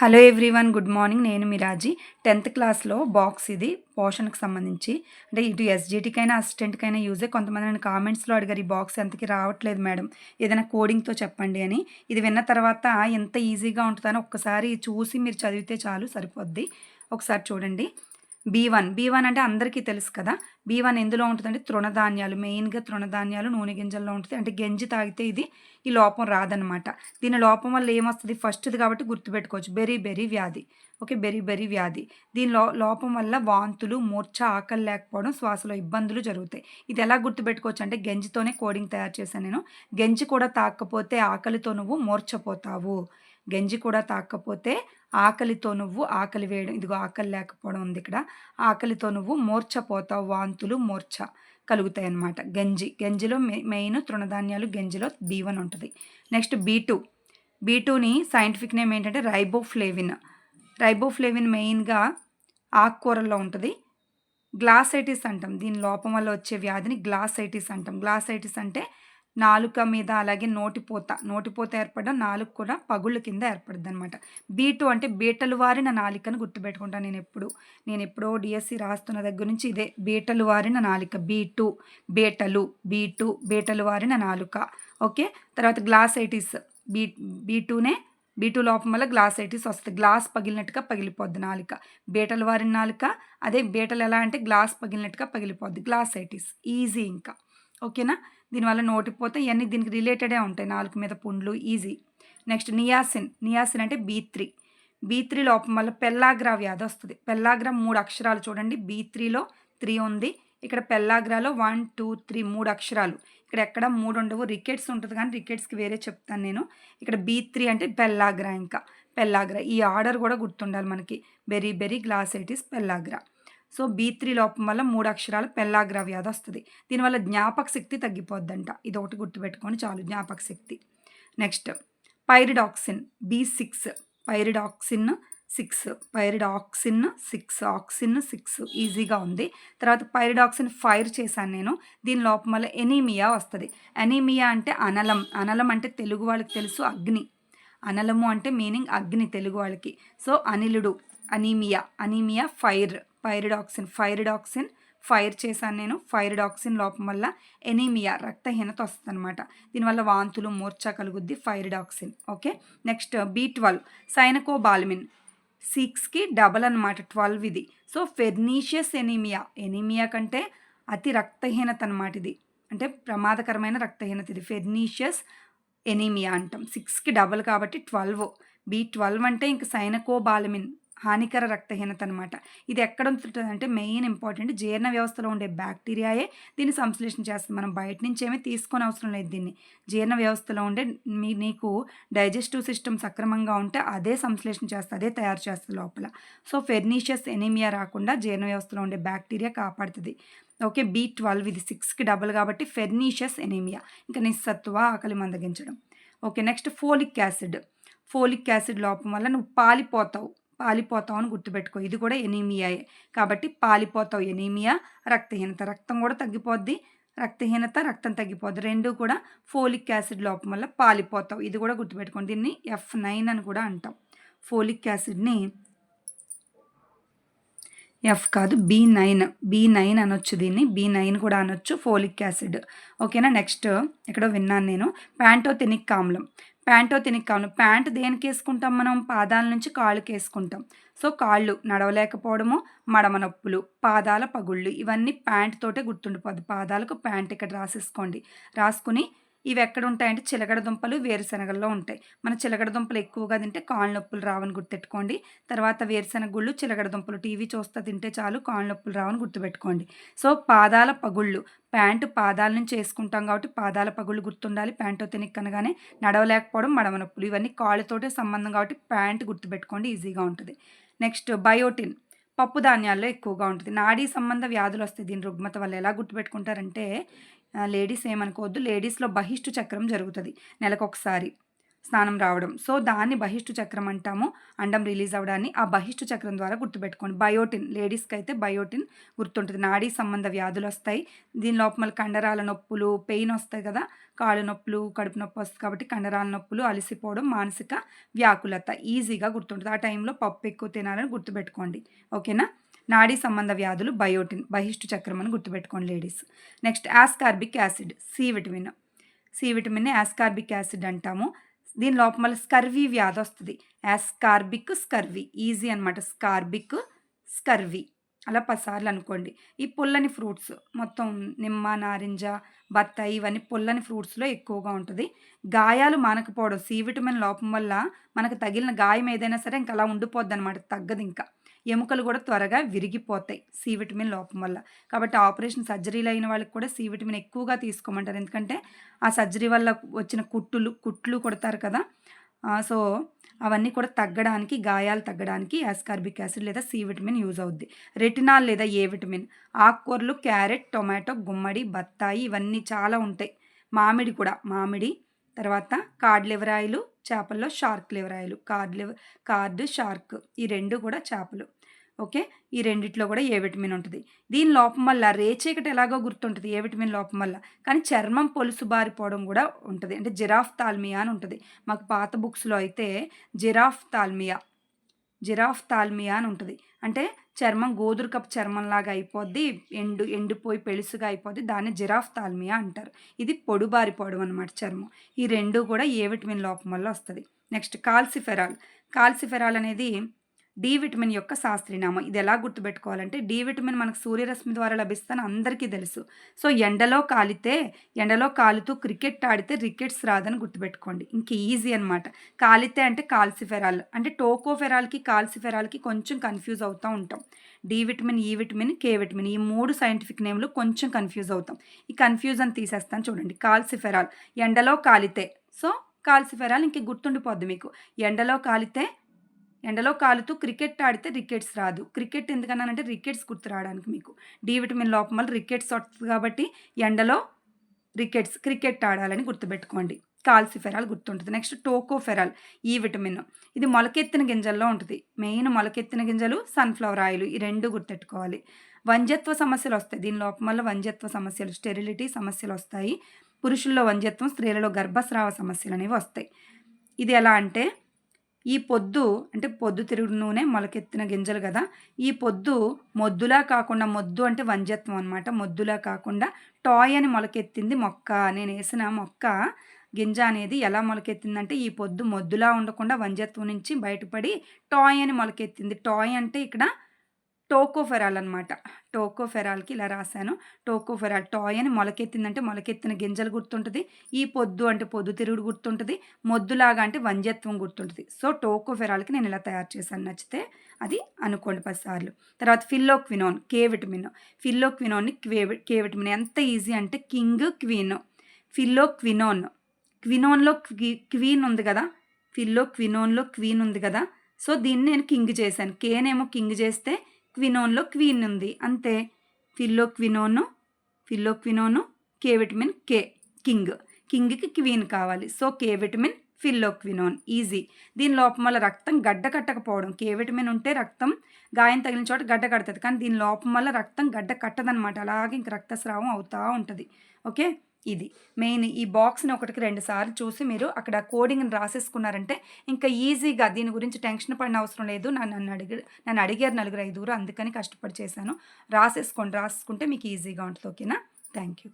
Hello everyone good morning. నేను మిరాజీ tenth క్లాస్లో box ఇది పోషన్కి సంబంధించి. అంటే ఇటు ఎస్జిటికైనా అసిస్టెంట్కైనా యూజే. కొంతమంది నన్ను కామెంట్స్లో అడిగారు ఈ బాక్స్ ఎంతకి రావట్లేదు మేడం? ఏదైనా కోడింగ్తో చెప్పండి అని. ఇది విన్న తర్వాత ఎంత ఈజీగా ఉంటుందని ఒక్కసారి చూసి మీరు చదివితే చాలు సరిపోద్ది. ఒకసారి చూడండి. Be one. బీ వన్ అంటే అందరికీ తెలుసు కదా. బీ వన్ ఎందులో ఉంటుందంటే తృణధాన్యాలు మెయిన్గా తృణధాన్యాలు నూనె గింజల్లో ఉంటుంది. అంటే గంజి తాగితే ఇది ఈ లోపం రాదనమాట. దీని లోపం వల్ల ఏమొస్తుంది? ఫస్ట్ది కాబట్టి గుర్తుపెట్టుకోవచ్చు. బెరీ బెరీ వ్యాధి. ఓకే? బెరీ బెరీ వ్యాధి. దీని లో లోపం వల్ల వాంతులు మూర్ఛ ఆకలి లేకపోవడం శ్వాసలో ఇబ్బందులు జరుగుతాయి. ఇది ఎలా గుర్తుపెట్టుకోవచ్చు అంటే గంజితోనే కోడింగ్ తయారు చేశాను నేను. గంజి కూడా తాకపోతే ఆకలితో నువ్వు మూర్ఛపోతావు. గంజి కూడా తాకపోతే ఆకలితో నువ్వు ఆకలి వేయడం ఇదిగో ఆకలి లేకపోవడం ఉంది ఇక్కడ. ఆకలితో నువ్వు మూర్ఛపోతావు వాంతులు మూర్ఛ కలుగుతాయి అన్నమాట గంజి గంజిలో మెయిన్ తృణధాన్యాలు గంజిలో బీ వన్ ఉంటుంది. Next B two. బీ టూని సైంటిఫిక్ నేమ్ ఏంటంటే రైబోఫ్లేవిన్. రైబోఫ్లేవిన్ మెయిన్గా ఆకుకూరల్లో ఉంటుంది. గ్లాసైటిస్ అంటాం. దీని లోపం వల్ల వచ్చే వ్యాధిని గ్లాసైటిస్ అంటాం. గ్లాసైటిస్ అంటే నాలుక మీద అలాగే నోటిపోత నోటిపోత ఏర్పడడం నాలుగు కూడా పగుళ్ళ కింద ఏర్పడుద్ది అనమాట బీటు అంటే బీటలు వారిన నాలికను గుర్తుపెట్టుకుంటాను నేను ఎప్పుడు. నేను ఎప్పుడో డిఎస్సి రాస్తున్న దగ్గర నుంచి ఇదే బీటలు వారిన నాలిక బీటు బీటలు బీటు బీటలు వారిన నాలుక. ఓకే? తర్వాత గ్లాసైటిస్ బీ బీటూనే బీటూ లోపం వల్ల గ్లాసైటిస్ వస్తుంది. గ్లాస్ పగిలినట్టుగా పగిలిపోద్ది నాలుక. బీటలు వారిన నాలుక అదే బీటలు ఎలా అంటే గ్లాస్ పగిలినట్టుగా పగిలిపోద్ది. గ్లాసైటిస్ ఈజీ ఇంకా. ఓకేనా? దీనివల్ల నోటిపోతే ఇవన్నీ దీనికి రిలేటెడే ఉంటాయి. నాలుగు మీద పుండ్లు ఈజీ. Next niacin. నియాసిన్ అంటే బీ త్రీ. బీ త్రీ లోపం వల్ల పెల్లాగ్రా వ్యాధి వస్తుంది. పెల్లాగ్రా మూడు అక్షరాలు చూడండి. బీ త్రీలో త్రీ ఉంది. ఇక్కడ పెల్లాగ్రాలో వన్ టూ త్రీ మూడు అక్షరాలు. ఇక్కడ ఎక్కడ మూడు ఉండవు. రికెట్స్ ఉంటుంది కానీ రికెట్స్కి వేరే చెప్తాను నేను. ఇక్కడ బీ త్రీ అంటే పెల్లాగ్రా ఇంకా. పెల్లాగ్రా. ఈ ఆర్డర్ కూడా గుర్తుండాలి మనకి. Beriberi glossitis pellagra. So B three లోపం వల్ల మూడు అక్షరాలు పెల్లాగ్ర వ్యాధి వస్తుంది దీనివల్ల జ్ఞాపక శక్తి తగ్గిపోద్దంట. ఇది ఒకటి గుర్తుపెట్టుకొని చాలు జ్ఞాపక శక్తి. Next pyridoxine B six pyridoxine six pyridoxine six auxin six ఈజీగా ఉంది. తర్వాత పైరిడాక్సిన్ ఫైర్ చేశాను నేను. దీని లోపం వల్ల ఎనీమియా వస్తుంది. ఎనీమియా అంటే అనలం. అనలం అంటే తెలుగు వాళ్ళకి తెలుసు అగ్ని. అనలము అంటే మీనింగ్ అగ్ని తెలుగు వాళ్ళకి. So అనిలుడు anaemia anaemia fire. Pyridoxine pyridoxine fire చేశాను నేను. ఫైరిడాక్సిన్ లోపం వల్ల ఎనీమియా రక్తహీనత వస్తుంది అనమాట దీనివల్ల వాంతులు మూర్ఛ కలుగుద్ది pyridoxine. Okay? Next B twelve cyanocobalamin. సిక్స్కి డబల్ అనమాట ట్వెల్వ్ ఇది. సో ఫెర్నీషియస్ ఎనీమియా ఎనీమియా కంటే అతి రక్తహీనత అనమాట ఇది. అంటే ప్రమాదకరమైన రక్తహీనత ఇది. ఫెర్నీషియస్ ఎనీమియా అంటాం. సిక్స్కి డబల్ కాబట్టి ట్వెల్వ్. బీ ట్వెల్వ్ అంటే ఇంక సైనకోబాలమిన్. హానికర రక్తహీనత అనమాట ఇది ఎక్కడ ఉంటుంది అంటే మెయిన్ ఇంపార్టెంట్ జీర్ణ వ్యవస్థలో ఉండే బ్యాక్టీరియాయే దీన్ని సంశ్లేషణ చేస్తుంది. మనం బయట నుంచి ఏమీ తీసుకొని అవసరం లేదు దీన్ని. జీర్ణ వ్యవస్థలో ఉండే మీ నీకు డైజెస్టివ్ సిస్టమ్ సక్రమంగా ఉంటే అదే సంశ్లేషణ చేస్తుంది అదే తయారు చేస్తుంది లోపల. సో ఫెర్నీషియస్ ఎనీమియా రాకుండా జీర్ణ వ్యవస్థలో ఉండే బ్యాక్టీరియా కాపాడుతుంది. ఓకే బీ ట్వెల్వ్ ఇది సిక్స్కి డబుల్ కాబట్టి ఫెర్నీషియస్ ఎనీమియా. ఇంకా నిస్సత్వ ఆకలి మందగించడం. Okay next folic acid. Folic acid లోపం వల్ల నువ్వు పాలిపోతావు. పాలిపోతావు అని గుర్తుపెట్టుకో. ఇది కూడా ఎనీమియాయే కాబట్టి పాలిపోతావు ఎనీమియా రక్తహీనత. రక్తం కూడా తగ్గిపోద్ది. రక్తహీనత రక్తం తగ్గిపోద్ది. రెండు కూడా ఫోలిక్ యాసిడ్ లోపం వల్ల పాలిపోతావు. ఇది కూడా గుర్తుపెట్టుకోండి. దీన్ని ఎఫ్ నైన్ అని కూడా అంటాం. ఫోలిక్ యాసిడ్ని ఎఫ్ కాదు బీ నైన్. బీ నైన్ అనొచ్చు దీన్ని. బీ నైన్ కూడా అనొచ్చు ఫోలిక్ యాసిడ్. ఓకేనా? నెక్స్ట్ ఎక్కడో విన్నాను నేను. ప్యాంటోథెనిక్ ఆమ్లం. ప్యాంటో తినక్కాను ప్యాంట్ దేనికి వేసుకుంటాం మనం? పాదాల నుంచి కాళ్ళకి వేసుకుంటాం సో కాళ్ళు నడవలేకపోవడము మడమ నొప్పులు పాదాల పగుళ్ళు ఇవన్నీ ప్యాంట్ తోటే గుర్తుండిపోద్ది. పాదాలకు ప్యాంట్ ఇక్కడ రాసేసుకోండి. రాసుకుని ఇవి ఎక్కడ ఉంటాయంటే చిలగడ దుంపలు వేరుశనగల్లో ఉంటాయి. మన చిలగడ దుంపలు ఎక్కువగా తింటే కాళ్ళ నొప్పులు రావని గుర్తుపెట్టుకోండి. తర్వాత వేరుశనగ గుళ్ళు చిలగడ దుంపలు టీవీ చూస్తే తింటే చాలు కాళ్ళ నొప్పులు రావని గుర్తుపెట్టుకోండి. సో పాదాల పగుళ్ళు ప్యాంటు పాదాల నుంచి వేసుకుంటాం కాబట్టి పాదాల పగుళ్ళు గుర్తుండాలి. ప్యాంటు తినిక్కనగానే నడవలేకపోవడం మడమ నొప్పులు ఇవన్నీ కాళ్ళతోటే సంబంధం కాబట్టి ప్యాంట్ గుర్తుపెట్టుకోండి ఈజీగా ఉంటుంది. నెక్స్ట్ బయోటిన్ పప్పు ధాన్యాల్లో ఎక్కువగా ఉంటుంది. నాడీ సంబంధ వ్యాధులు వస్తాయి. దీని రుగ్మత వల్ల ఎలా గుర్తుపెట్టుకుంటారంటే లేడీస్ ఏమనుకోవద్దు. లేడీస్లో బహిష్టు చక్రం జరుగుతుంది. నెలకొకసారి స్నానం రావడం. సో దాన్ని బహిష్టు చక్రం అంటాము. అండం రిలీజ్ అవ్వడాన్ని ఆ బహిష్టు చక్రం ద్వారా గుర్తుపెట్టుకోండి. బయోటిన్ లేడీస్కి అయితే బయోటిన్ గుర్తుంటుంది. నాడీ సంబంధ వ్యాధులు వస్తాయి. దీని లోపల కండరాల నొప్పులు పెయిన్ వస్తాయి కదా. కాళ్ళు నొప్పులు కడుపు నొప్పి వస్తుంది కాబట్టి కండరాల నొప్పులు అలసిపోవడం మానసిక వ్యాకులత ఈజీగా గుర్తుంటుంది. ఆ టైంలో పప్పు ఎక్కువ తినాలని గుర్తుపెట్టుకోండి. ఓకేనా? నాడీ సంబంధ వ్యాధులు బయోటిన్ బహిష్టు చక్రం అని గుర్తుపెట్టుకోండి ladies. Next ascorbic acid C vitamin. C vitamin ascorbic acid అంటాము. దీని లోపల స్కర్వీ వ్యాధి వస్తుంది. యాస్కార్బిక్ స్కర్వీ ఈజీ అనమాట స్కార్బిక్ స్కర్వీ. అలా పసార్లు అనుకోండి. ఈ పుల్లని ఫ్రూట్స్ మొత్తం నిమ్మ నారింజ బత్తాయి ఇవన్నీ పుల్లని ఫ్రూట్స్లో ఎక్కువగా ఉంటుంది. గాయాలు మానకపోవడం సి విటమిన్ లోపం వల్ల మనకు తగిలిన గాయం ఏదైనా సరే ఇంకా అలా ఉండిపోద్ది అనమాట తగ్గదు ఇంకా ఎముకలు కూడా త్వరగా విరిగిపోతాయి సి విటమిన్ లోపం వల్ల. కాబట్టి ఆపరేషన్ సర్జరీలు అయిన వాళ్ళకి కూడా సి విటమిన్ ఎక్కువగా తీసుకోమంటారు. ఎందుకంటే ఆ సర్జరీ వల్ల వచ్చిన కుట్టులు కుట్లు కొడతారు కదా. సో అవన్నీ కూడా తగ్గడానికి గాయాలు తగ్గడానికి యాస్కార్బిక్ యాసిడ్ లేదా సి విటమిన్ యూజ్ అవుద్ది. రెటినాల్ లేదా ఏ విటమిన్ ఆకుకూరలు క్యారెట్ టొమాటో గుమ్మడి బత్తాయి ఇవన్నీ చాలా ఉంటాయి. మామిడి కూడా మామిడి తర్వాత కార్డ్ చేపల్లో shark liver oil cod liver cod shark ఈ రెండు కూడా చేపలు. ఓకే? ఈ రెండిట్లో కూడా ఏ విటమిన్ ఉంటుంది? దీని లోపం వల్ల రేచీకటి ఎలాగో గుర్తుంటుంది ఏ విటమిన్ లోపం వల్ల? కానీ చర్మం పొలుసు బారిపోవడం కూడా ఉంటుంది. అంటే జిరాఫ్ తాల్మియా అని ఉంటుంది. మాకు పాత బుక్స్లో అయితే జిరాఫ్ తాల్మియా జిరాఫ్ తాల్మియా అని ఉంటుంది. అంటే చర్మం గోధుర కప్ చర్మంలాగా అయిపోద్ది. ఎండు ఎండిపోయి పెళుసుగా అయిపోద్ది. దాన్ని జిరాఫ్ తాల్మియా అంటారు. ఇది పొడుబారిపోవడం అనమాట చర్మం. ఈ రెండు కూడా ఏ విటమిన్ లోపం వల్ల వస్తుంది. Next calciferol. కాల్సిఫెరాల్ అనేది డి విటమిన్ యొక్క శాస్త్రీనామం. ఇది ఎలా గుర్తుపెట్టుకోవాలంటే డి విటమిన్ మనకు సూర్యరశ్మి ద్వారా లభిస్తుందని అందరికీ తెలుసు. సో ఎండలో కాలితే ఎండలో కాలుతూ క్రికెట్ ఆడితే రికెట్స్ రాదని గుర్తుపెట్టుకోండి. ఇంక ఈజీ అనమాట కాలితే అంటే కాల్సిఫెరాల్. అంటే టోకోఫెరాల్కి కాల్సిఫెరాల్కి కొంచెం కన్ఫ్యూజ్ అవుతూ ఉంటాం. D vitamin E vitamin K vitamin ఈ మూడు సైంటిఫిక్ నేమ్లు కొంచెం కన్ఫ్యూజ్ అవుతాం. ఈ కన్ఫ్యూజన్ తీసేస్తాను చూడండి. కాల్సిఫెరాల్. ఎండలో కాలితే. సో కాల్సిఫెరాల్ ఇంక గుర్తుండిపోద్ది మీకు. ఎండలో కాలితే ఎండలో కాలుతూ క్రికెట్ ఆడితే రికెట్స్ రాదు. క్రికెట్ ఎందుకన్నానంటే రికెట్స్ గుర్తు రావడానికి మీకు. డి విటమిన్ లోపం వల్ల రికెట్స్ వస్తుంది కాబట్టి ఎండలో రికెట్స్ క్రికెట్ ఆడాలని గుర్తుపెట్టుకోండి. కాల్సిఫెరాల్ గుర్తుంటుంది. Next tocopherol E vitamin. ఇది మొలకెత్తిన గింజల్లో ఉంటుంది. మెయిన్ మొలకెత్తిన గింజలు సన్ఫ్లవర్ ఆయిల్ ఈ రెండు గుర్తెట్టుకోవాలి. వంజత్వ సమస్యలు వస్తాయి. దీని లోపం వల్ల వంజత్వ సమస్యలు స్టెరిలిటీ సమస్యలు వస్తాయి. పురుషుల్లో వంజత్వం స్త్రీలలో గర్భస్రావ సమస్యలు అనేవి వస్తాయి. ఇది ఎలా అంటే ఈ పొద్దు అంటే పొద్దు తిరుగు నూనె మొలకెత్తిన గింజలు కదా ఈ పొద్దు మొద్దులా కాకుండా మొద్దు అంటే వంజత్వం అనమాట మొద్దులా కాకుండా టాయ్ అని మొలకెత్తింది మొక్క. నేను వేసిన మొక్క గింజ అనేది ఎలా మొలకెత్తిందంటే ఈ పొద్దు మొద్దులా ఉండకుండా వంజత్వం నుంచి బయటపడి టాయ్ అని మొలకెత్తింది. టాయ్ అంటే ఇక్కడ టోకోఫెరాల్ అనమాట టోకోఫెరాల్కి ఇలా రాశాను. టోకోఫెరాల్ టాయ్ అని మొలకెత్తిందంటే మొలకెత్తిన గింజలు గుర్తుంటుంది. ఈ పొద్దు అంటే పొద్దు తిరుగుడు గుర్తుంటుంది. మొద్దులాగా అంటే వంజత్వం గుర్తుంటుంది. సో టోకోఫెరాల్కి నేను ఇలా తయారు చేశాను. నచ్చితే అది అనుకోండి పదిసార్లు తర్వాత ఫిల్లోక్వినోన్ కే విటమిన్. ఫిల్లోక్వినోన్ని క్వే కే విటమిన్. ఎంత ఈజీ అంటే కింగ్ క్వీన్. ఫిల్లోక్వినోన్. క్వినోన్లో క్వీ క్వీన్ ఉంది కదా? ఫిల్లో క్వినోన్లో క్వీన్ ఉంది కదా? సో దీన్ని నేను కింగ్ చేశాను. కేనేమో కింగ్ చేస్తే క్వినోన్లో క్వీన్ ఉంది. అంతే. Phylloquinone phylloquinone K vitamin K king. కింగ్కి queen కావాలి. So K vitamin phylloquinone. Easy. దీని లోపం వల్ల రక్తం గడ్డ కట్టకపోవడం. కే విటమిన్ ఉంటే రక్తం గాయం తగిలిన చోట గడ్డ కడుతుంది. కానీ దీని లోపం వల్ల రక్తం గడ్డ కట్టదనమాట అలాగే ఇంక రక్తస్రావం అవుతూ ఉంటుంది. ఓకే? ఇది. మెయిన్ ఈ బాక్స్ని ఒకటికి రెండు సార్లు చూసి మీరు అక్కడ కోడింగ్ని రాసేసుకున్నారంటే ఇంకా ఈజీగా దీని గురించి టెన్షన్ పడిన అవసరం లేదు. నన్ను నన్ను అడిగి నన్ను అడిగారు నలుగురు ఐదుగురు అందుకని కష్టపడి చేశాను. రాసేసుకోండి రాసుకుంటే మీకు ఈజీగా ఉంటుంది. ఓకేనా? Thank you